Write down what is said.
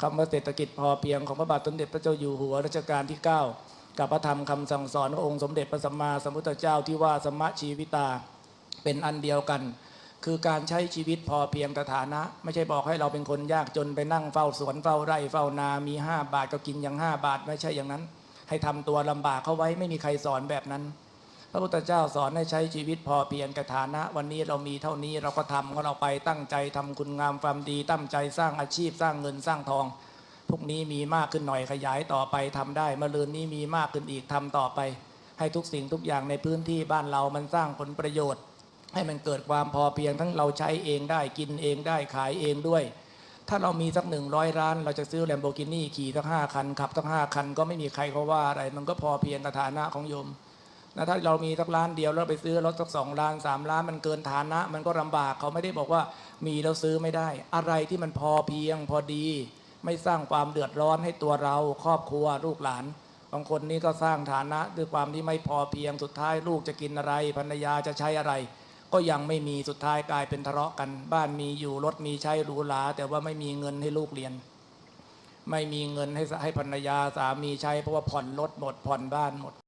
คำว่าเศรษฐกิจพอเพียงของพระบาทสมเด็จพระเจ้าอยู่หัวรัชกาลที่ 9 กับพระธรรมคำสั่งสอนขององค์สมเด็จพระสัมมาสัมพุทธเจ้าที่ว่าสมะชีวิตาเป็นอันเดียวกัน คือการใช้ชีวิตพอเพียงสถานะ ไม่ใช่บอกให้เราเป็นคนยากจนไปนั่งเฝ้าสวนเฝ้าไร่เฝ้านา มี 5 บาทก็กินอย่าง 5 บาทไม่ใช่อย่างนั้น ให้ทำตัวลำบากเข้าไว้ไม่มีใครสอนแบบนั้น พระพุทธเจ้าสอนให้ใช้ชีวิตพอเพียงกฐานะ วันนี้เรามีเท่านี้เราก็ทำของเราไปตั้งใจทำคุณงามความดี ตั้งใจสร้างอาชีพสร้างเงินสร้างทองพรุ่งนี้มีมากขึ้นหน่อยขยายต่อไปทำได้มะรืนนี้มีมากขึ้นอีกทำต่อไป ให้ทุกสิ่งทุกอย่างในพื้นที่บ้านเรามันสร้างผลประโยชน์ ให้มันเกิดความพอเพียงทั้งเราใช้เองได้กินเองได้ขายเองด้วย ถ้าเรามีสักหนึ่งร้อยล้าน เราจะซื้อแลมโบกินี่ขี่ทั้งห้าคันขับทั้งห้าคันก็ไม่มีใครเขาว่าอะไร มันก็พอเพียงกับฐานะของโยม นะถ้าเรามีสักล้านเดียวแล้วไปซื้อรถสักสองล้านสามล้านมันเกินฐานะ มันก็ลำบากเขาไม่ได้บอกว่ามีแล้วซื้อไม่ได้ อะไรที่มันพอเพียงพอดี ไม่สร้างความเดือดร้อนให้ตัวเราครอบครัวลูกหลานบางคนนี่ก็สร้างฐานะด้วยความที่ไม่พอเพียงสุดท้ายลูกจะกินอะไรภรรยาจะใช้อะไร ก็ยังไม่มีสุดท้ายกลายเป็นทะเลาะกัน บ้านมีอยู่รถมีใช้หรูหราแต่ว่าไม่มีเงินให้ลูกเรียน ไม่มีเงินให้ให้ภรรยาสามีใช้เพราะว่าผ่อนรถหมดผ่อนบ้านหมด